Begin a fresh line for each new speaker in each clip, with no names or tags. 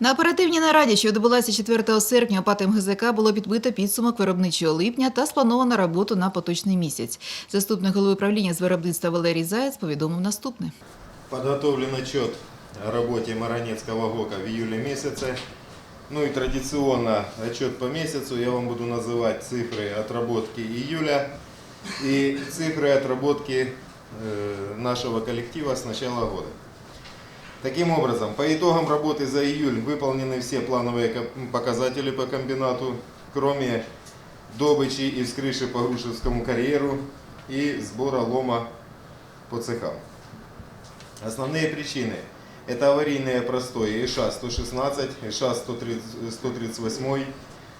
На оперативній нараді, що відбулася 4 серпня, ОПАТ МГЗК було підбито підсумок виробничого липня та сплановано роботу на поточний місяць. Заступник голови правління з виробництва Валерій Заєць повідомив наступне.
Подготовлен отчет о работе Маранецкого ГОКа в июле месяце. Ну и традиционно отчет по месяцу я вам буду называть цифры отработки июля и цифры отработки э, нашего коллектива с начала года. Таким образом, по итогам работы за июль выполнены все плановые показатели по комбинату, кроме добычи и вскрыши по Грушевскому карьеру и сбора лома по цехам. Основные причины – это аварийные простои ИША-116, ИША-138.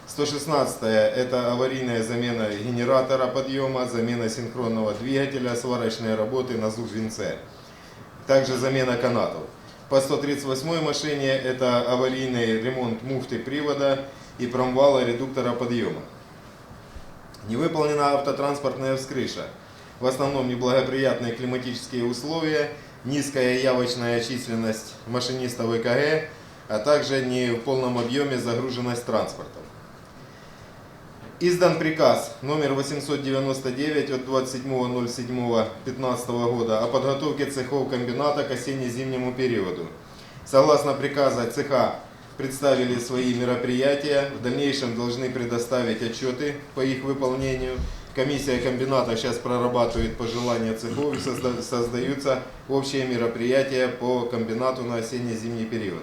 116 – это аварийная замена генератора подъема, замена синхронного двигателя, сварочные работы на зуб-винце. Также замена канатов. По 138 машине это аварийный ремонт муфты привода и промвала редуктора подъема. Не выполнена автотранспортная вскрыша. В основном неблагоприятные климатические условия, низкая явочная численность машинистов ЭКГ, а также не в полном объеме загруженность транспортом. Издан приказ номер 899 от 27.07.15 года о подготовке цехов комбината к осенне-зимнему периоду. Согласно приказа цеха представили свои мероприятия, в дальнейшем должны предоставить отчеты по их выполнению. Комиссия комбината сейчас прорабатывает пожелания цехов и созда- создаются общие мероприятия по комбинату на осенне-зимний период.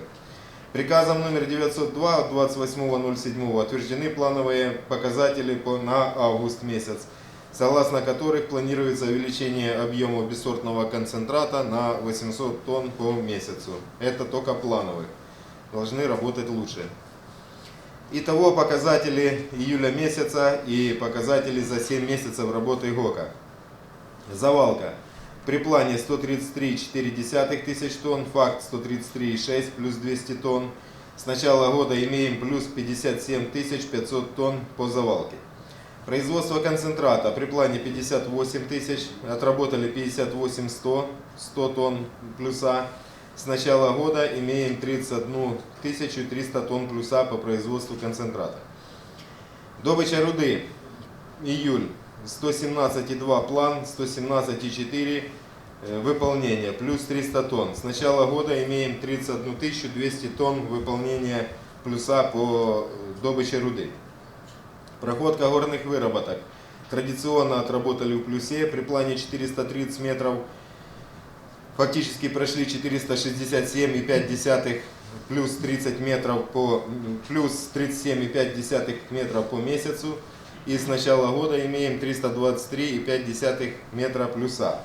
Приказом номер 902 от 28.07 утверждены плановые показатели по- на август месяц, согласно которых планируется увеличение объема бессортного концентрата на 800 тонн по месяцу. Это только плановых. Должны работать лучше. Итого показатели июля месяца и показатели за 7 месяцев работы ГОКа. Завалка. При плане 133,4 тысяч тонн, факт 133,6 плюс 200 тонн. С начала года имеем плюс 57 500 тонн по завалке. Производство концентрата при плане 58 тысяч, отработали 58 100, 100 тонн плюса. С начала года имеем 31 300 тонн плюса по производству концентрата. Добыча руды. Июль. 117,2 план, 117,4 э, выполнение, плюс 300 тонн. С начала года имеем 31 200 тонн выполнения плюса по э, добыче руды. Проходка горных выработок. Традиционно отработали в плюсе при плане 430 метров. Фактически прошли 467,5 плюс 30 метров по плюс 37,5 метра по месяцу. И с начала года имеем 323,5 метра плюса.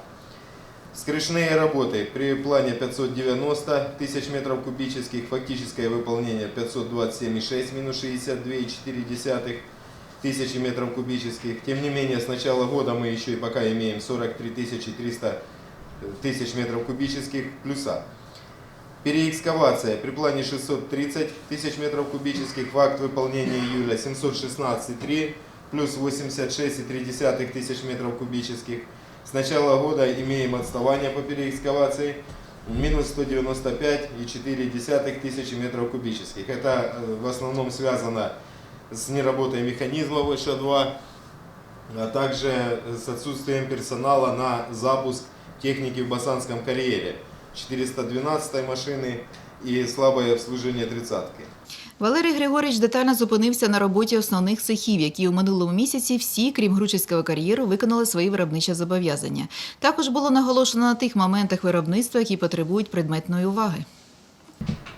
Скрышные работы при плане 590 тысяч метров кубических, фактическое выполнение 527,6 минус 62,4 тысячи метров кубических. Тем не менее, с начала года мы еще и пока имеем 43 300 тысяч метров кубических плюса. Переэкскавация при плане 630 тысяч метров кубических, факт выполнения июля 716,3 плюс 86,3 тысяч метров кубических. С начала года имеем отставание по переэкскавации минус 195,4 тысячи метров кубических. Это э, в основном связано с неработой механизмов ВШ-2, а также с отсутствием персонала на запуск техники в Басанском карьере. 412 машины и слабое обслуживание тридцатки.
Валерій Григорич детально зупинився на роботі основних цехів, які у минулому місяці всі, крім Гручівського кар'єру, виконали свої виробничі зобов'язання. Також було наголошено на тих моментах виробництва, які потребують предметної уваги.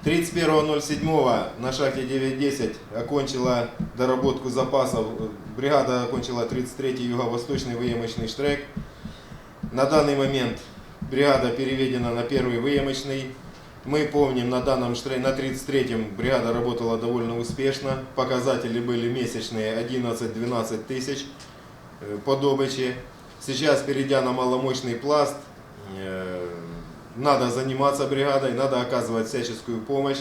31.07 на шахте 9.10 окончила доработку запасов. Бригада окончила 33-й юго-восточный выемочный штрек. На данный момент бригада переведена на первый выемочный. Мы помним, на данном на 33-м бригада работала довольно успешно. Показатели были месячные 11-12 тысяч э, по добыче. Сейчас, перейдя на маломощный пласт, э, надо заниматься бригадой, надо оказывать всяческую помощь.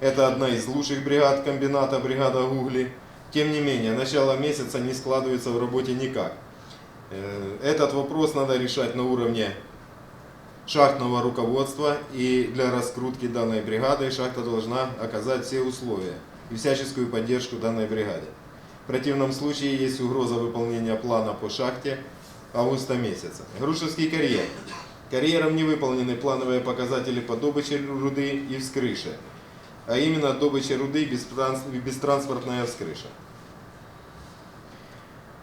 Это одна из лучших бригад комбината, бригада Гугли. Тем не менее, начало месяца не складывается в работе никак. Э, Этот вопрос надо решать на уровне шахтного руководства, и для раскрутки данной бригады шахта должна оказать все условия и всяческую поддержку данной бригаде. В противном случае есть угроза выполнения плана по шахте августа месяца. Грушевский карьер. Карьером не выполнены плановые показатели по добыче руды и вскрыше, а именно добыча руды и бестранс- и бестранспортная вскрыша.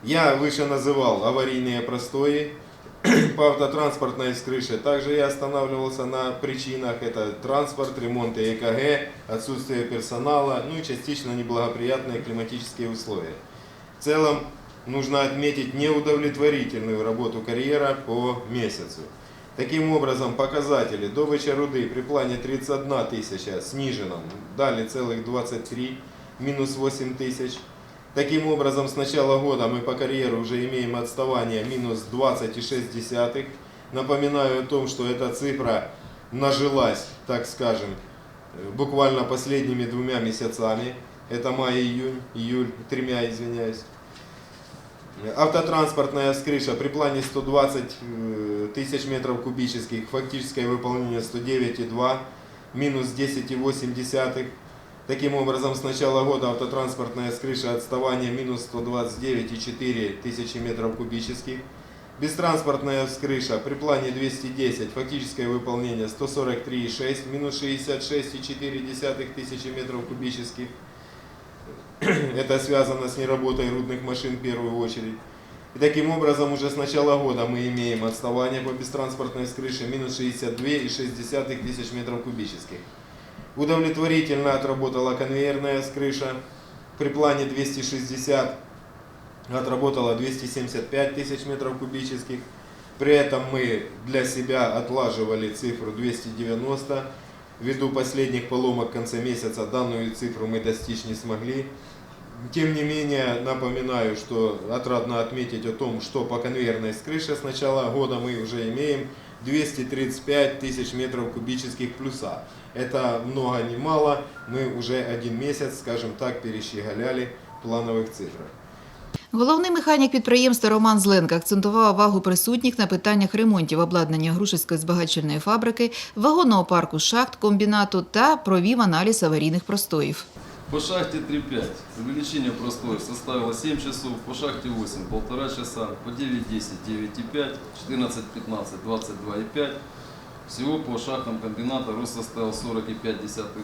Я выше называл аварийные простои по автотранспортной вскрыше. Также я останавливался на причинах. Это транспорт, ремонт и ЭКГ, отсутствие персонала, ну и частично неблагоприятные климатические условия. В целом нужно отметить неудовлетворительную работу карьера по месяцу. Таким образом, показатели добыча руды при плане 31 тысяча снижена, дали целых 23, минус 8 тысяч. Таким образом, с начала года мы по карьеру уже имеем отставание минус 20,6. Напоминаю о том, что эта цифра нажилась, так скажем, буквально последними двумя месяцами. Это май июнь, июль, тремя, извиняюсь. Автотранспортная скрыша при плане 120 э, тысяч метров кубических, фактическое выполнение 109,2, минус 10,8. Таким образом, с начала года автотранспортная скрыша отставание минус 129,4 тысячи метров кубических. Бестранспортная вскрыша при плане 210, фактическое выполнение 143,6, минус 66,4 тысячи метров кубических. Это связано с неработой рудных машин в первую очередь. И таким образом уже с начала года мы имеем отставание по бестранспортной скрыше минус 62,6 тысяч метров кубических. Удовлетворительно отработала конвейерная скрыша. При плане 260 отработала 275 тысяч метров кубических. При этом мы для себя отлаживали цифру 290. Ввиду последних поломок в конце месяца данную цифру мы достичь не смогли. Тем не менее, напоминаю, что отрадно отметить о том, что по конвейерной скрыше с начала года мы уже имеем 235 тысяч метров кубических плюса. Это много не мало, мы уже один месяц, скажем так, перещеголяли в плановых цифрах.
Головний механік підприємства Роман Зленка акцентував увагу присутніх на питаннях ремонтів обладнання Грушевської збагачувальної фабрики, вагонного парку шахт, комбінату та провів аналіз аварійних простоїв.
По шахте 3-5. Увеличение простоя составило 7 часов, по шахте 8, полтора часа, по 9-10, 9,5, 14-15, 22,5. Всего по шахтам комбината рост составил 40,5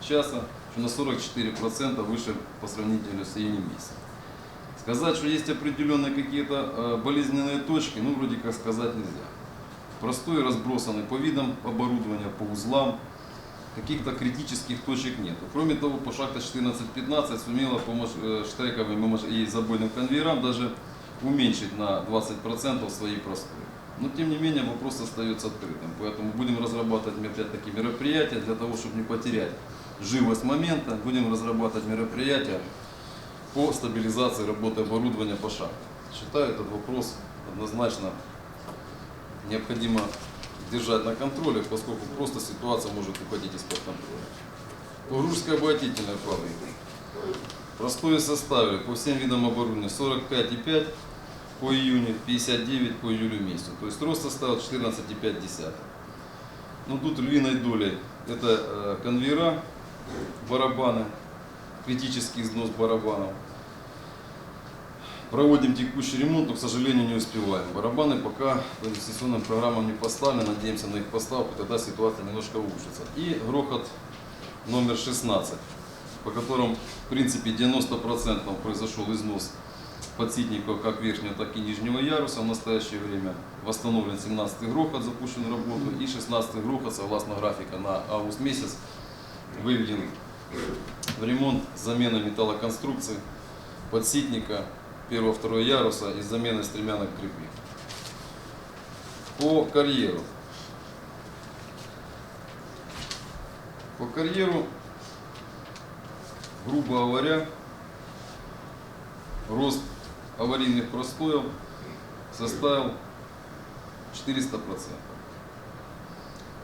часа, что на 44% выше по сравнительно с июнем месяцем. Сказать, что есть определенные какие-то э, болезненные точки, ну вроде как сказать нельзя. Простой разбросаны по видам оборудования, по узлам, каких-то критических точек нет. Кроме того, по шахте 14-15 сумела по маш- э, штрековым и забойным конвейерам даже уменьшить на 20% свои простои. Но тем не менее вопрос остается открытым. Поэтому будем разрабатывать опять-таки мероприятия для того, чтобы не потерять живость момента. Будем разрабатывать мероприятия по стабилизации работы оборудования по шахте. Считаю этот вопрос однозначно необходимо держать на контроле, поскольку просто ситуация может уходить из-под контроля. По Ружской обогатительной фабрике простое составили по всем видам оборудования 45,5 по июню, 59 по июлю месяцу. То есть рост составил 14,5. Но тут львиной долей это э, конвейера, барабаны, критический износ барабанов. Проводим текущий ремонт, но, к сожалению, не успеваем. Барабаны пока по инвестиционным программам не поставлены, надеемся на их поставку, тогда ситуация немножко улучшится. И грохот номер 16, по которому, в принципе, 90% произошел износ подситников как верхнего, так и нижнего яруса в настоящее время. Восстановлен 17-й грохот, запущен в работу, и 16-й грохот, согласно графика, на август месяц выведен в ремонт, замена металлоконструкций, подситника, первого-второго яруса и замены стремянок крепи. По карьеру. По карьеру, грубо говоря, рост аварийных простоев составил 400%.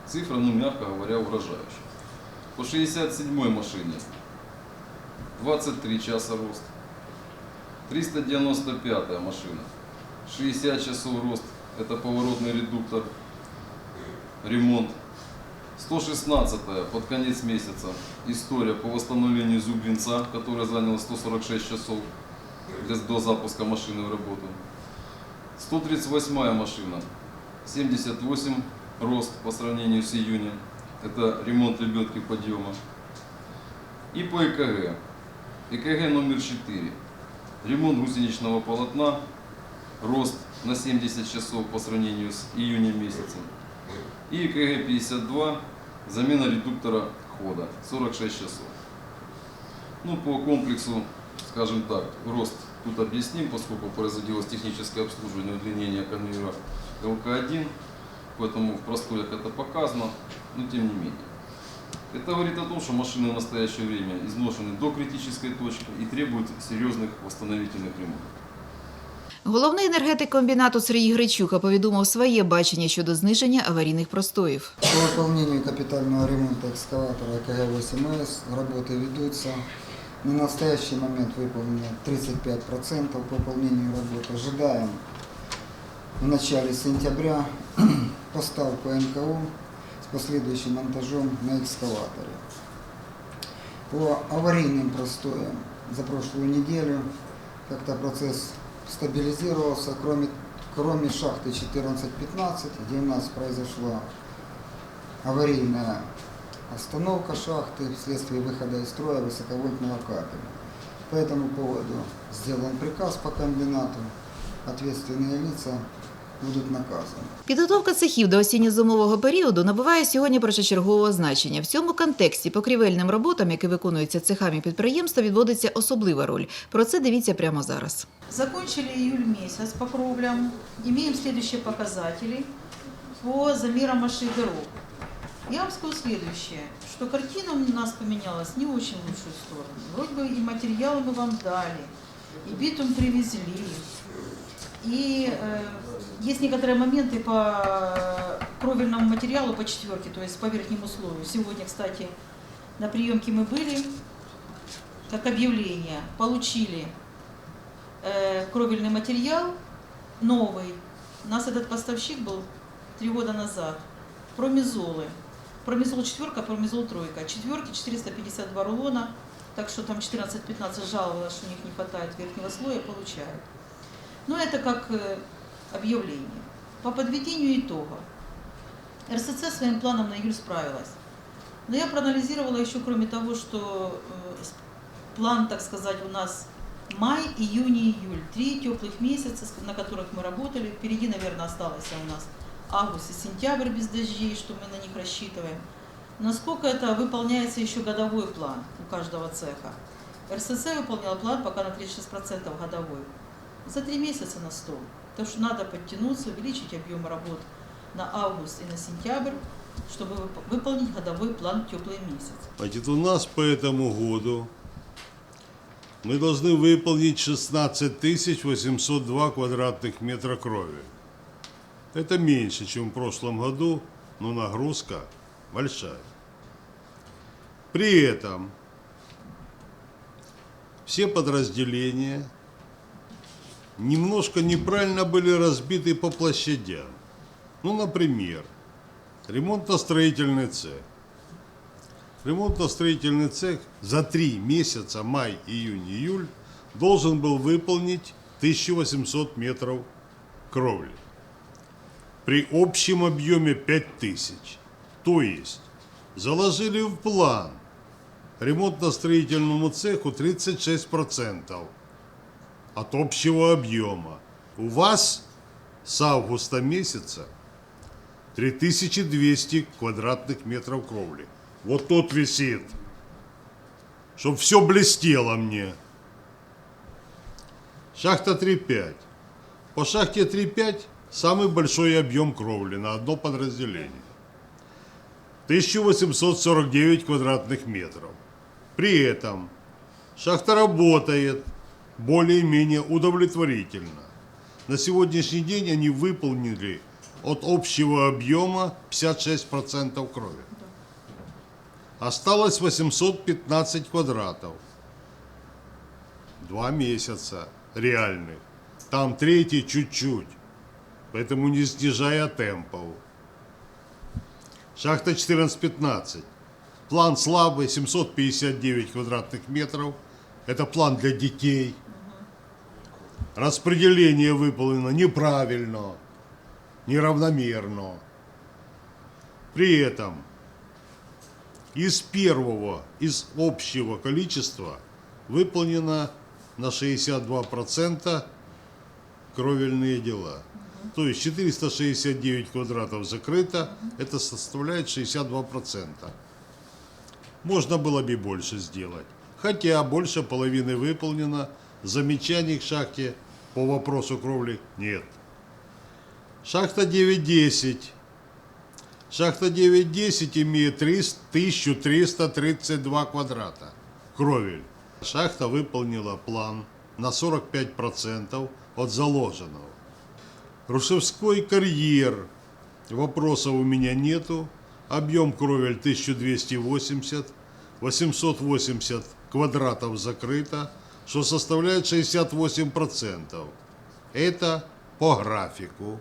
Цифра, ну, мягко говоря, угрожающая. По 67 машине 23 часа рост. 395 машина. 60 часов рост. Это поворотный редуктор. ремонт. 116 под конец месяца история по восстановлению зуб винца, которая заняла 146 часов для, до запуска машины в работу. 138 машина, 78 рост по сравнению с июнем. Это ремонт лебедки подъема. И по ЭКГ. ЭКГ номер 4. Ремонт гусеничного полотна. Рост на 70 часов по сравнению с июнем месяцем. И ЭКГ 52. Замена редуктора хода. 46 часов. Ну, по комплексу, скажем так, рост тут объясним, поскольку производилось техническое обслуживание удлинения конвейера ЛК-1, поэтому в простоях это показано, но тем не менее. Это говорит о том, что машины в настоящее время изношены до критической точки и требуют серьезных восстановительных ремонтов.
Головний енергетик комбінату Сергій Гречука повідомив своє бачення щодо зниження аварійних простоїв.
По выполнению капитального ремонта экскаватора КГ-8С работы ведутся. На настоящий момент выполнено 35% по выполнению работы. Ожидаем в начале сентября поставку НКО с последующим монтажом на экскаваторе. По аварийным простоям за прошлую неделю как-то процесс стабилизировался, кроме, кроме шахты 14-15, где у нас произошла аварийная остановка шахты вследствие выхода из строя высоковольтного кабеля. По этому поводу сделан приказ по комбинату, ответственные лица будут наказаны.
Підготовка цехів до осінньо-зимового періоду набуває сьогодні першочергового значення. В цьому контексті покрівельним роботам, які виконуються цехами підприємства, відводиться особлива роль. Про це дивіться прямо зараз.
Закончили июль месяц по кровлям. Имеем следующие показатели по замерам наших дорог. Я вам скажу следующее, что картина у нас поменялась не очень в лучшую сторону. Вроде бы и материалы мы вам дали, и битум привезли, и э, есть некоторые моменты по кровельному материалу по четверке, то есть по верхнему слою. Сегодня, кстати, на приемке мы были, как объявление, получили э, кровельный материал новый. У нас этот поставщик был три года назад. Промизолы. Промизол четверка, промизол тройка. Четверки 452 рулона. Так что там 14-15 жаловалось, что у них не хватает верхнего слоя, получают. Но это как э, объявление. По подведению итога. РСЦ своим планом на июль справилась. Но я проанализировала еще, кроме того, что э, план, так сказать, у нас май, июнь и июль. Три теплых месяца, на которых мы работали. Впереди, наверное, осталось у нас август и сентябрь без дождей, что мы на них рассчитываем. Насколько это выполняется еще годовой план у каждого цеха. РСЦ выполнял план пока на 36% годовой. За три месяца на 100. Потому что надо подтянуться, увеличить объем работ на август и на сентябрь, чтобы вып- выполнить годовой план теплый месяц.
Значит, у нас по этому году мы должны выполнить 16 802 квадратных метра крови. Это меньше, чем в прошлом году, но нагрузка большая. При этом все подразделения немножко неправильно были разбиты по площадям. Ну, например, ремонтно-строительный цех. Ремонтно-строительный цех за три месяца, май, июнь, июль, должен был выполнить 1800 метров кровли. При общем объеме 5000. То есть заложили в план ремонтно-строительному цеху 36% от общего объема. У вас с августа месяца 3200 квадратных метров кровли. Вот тут висит. Чтоб все блестело мне. Шахта 3.5. По шахте 3.5 самый большой объем кровли на одно подразделение. 1849 квадратных метров. При этом шахта работает более-менее удовлетворительно. На сегодняшний день они выполнили от общего объема 56% крови. Осталось 815 квадратов. Два месяца реальных. Там третий чуть-чуть. Поэтому не снижая темпов. Шахта 14-15. План слабый, 759 квадратных метров. Это план для детей. Распределение выполнено неправильно, неравномерно. При этом из первого, из общего количества выполнено на 62% кровельные дела. То есть 469 квадратов закрыто, это составляет 62%. Можно было бы больше сделать. Хотя больше половины выполнено, замечаний к шахте по вопросу кровли нет. Шахта 9.10. Шахта 9.10 имеет 300 1332 квадрата кровель. Шахта выполнила план на 45% от заложенного. Рушевской карьер. Вопросов у меня нету. Объем кровель 1280. 880 квадратов закрыто, что составляет 68%. Это по графику.